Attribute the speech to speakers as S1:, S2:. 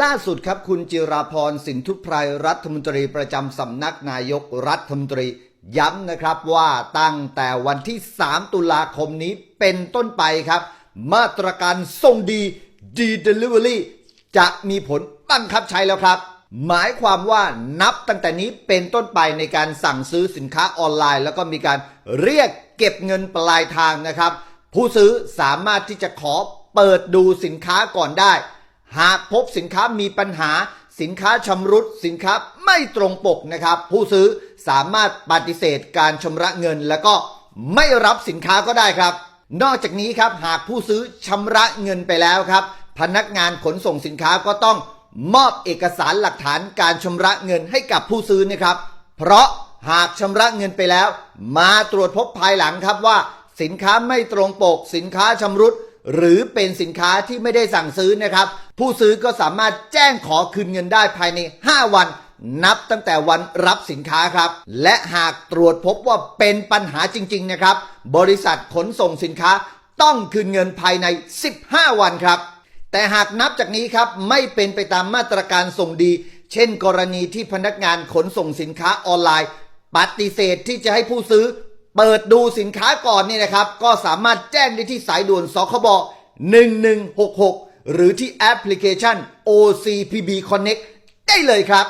S1: ล่าสุดครับคุณจิราพรสินทุพไพรรัฐมนตรีประจำสำนักนายกรัฐมนตรีย้ำนะครับว่าตั้งแต่วันที่ 3 ตุลาคมนี้เป็นต้นไปครับ มาตรการส่งดีดีเดลิเวอรี่จะมีผลบังคับใช้แล้วครับ หมายความว่านับตั้งแต่นี้เป็นต้นไปในการสั่งซื้อสินค้าออนไลน์ แล้วก็มีการเรียกเก็บเงินปลายทางนะครับ ผู้ซื้อสามารถที่จะขอเปิดดูสินค้าก่อนได้ หากพบสินค้ามีปัญหา สินค้าชำรุด สินค้าไม่ตรงปกนะครับ ผู้ซื้อสามารถปฏิเสธการชำระเงิน แล้วก็ไม่รับสินค้าก็ได้ครับ นอกจากนี้ครับหากผู้ซื้อชำระเงินไปแล้วครับ พนักงานขนส่งสินค้าก็ต้องมอบเอกสารหลักฐานการชำระเงินให้กับผู้ซื้อนะครับ เพราะหากชำระเงินไปแล้ว มาตรวจพบภายหลังครับว่า สินค้าไม่ตรงปก สินค้าชำรุด หรือเป็นสินค้าที่ไม่ได้สั่งซื้อนะครับ ผู้ซื้อก็สามารถแจ้งขอคืนเงินได้ภายใน 5 วัน นับตั้งแต่วันรับสินค้าครับ และหากตรวจพบว่าเป็นปัญหาจริง ๆ นะครับ บริษัทขนส่งสินค้าต้องคืนเงินภายใน 15 วันครับ แต่หากนับจากนี้ครับไม่เป็นไปตามมาตรการส่งดี เช่น กรณีที่พนักงานขนส่งสินค้าออนไลน์ ปฏิเสธที่จะให้ผู้ซื้อ เปิดดูสินค้าก่อนนี่นะครับ ก็สามารถแจ้งได้ที่สายด่วนสคบ1166 หรือที่แอปพลิเคชัน OCPB Connect ได้เลยครับ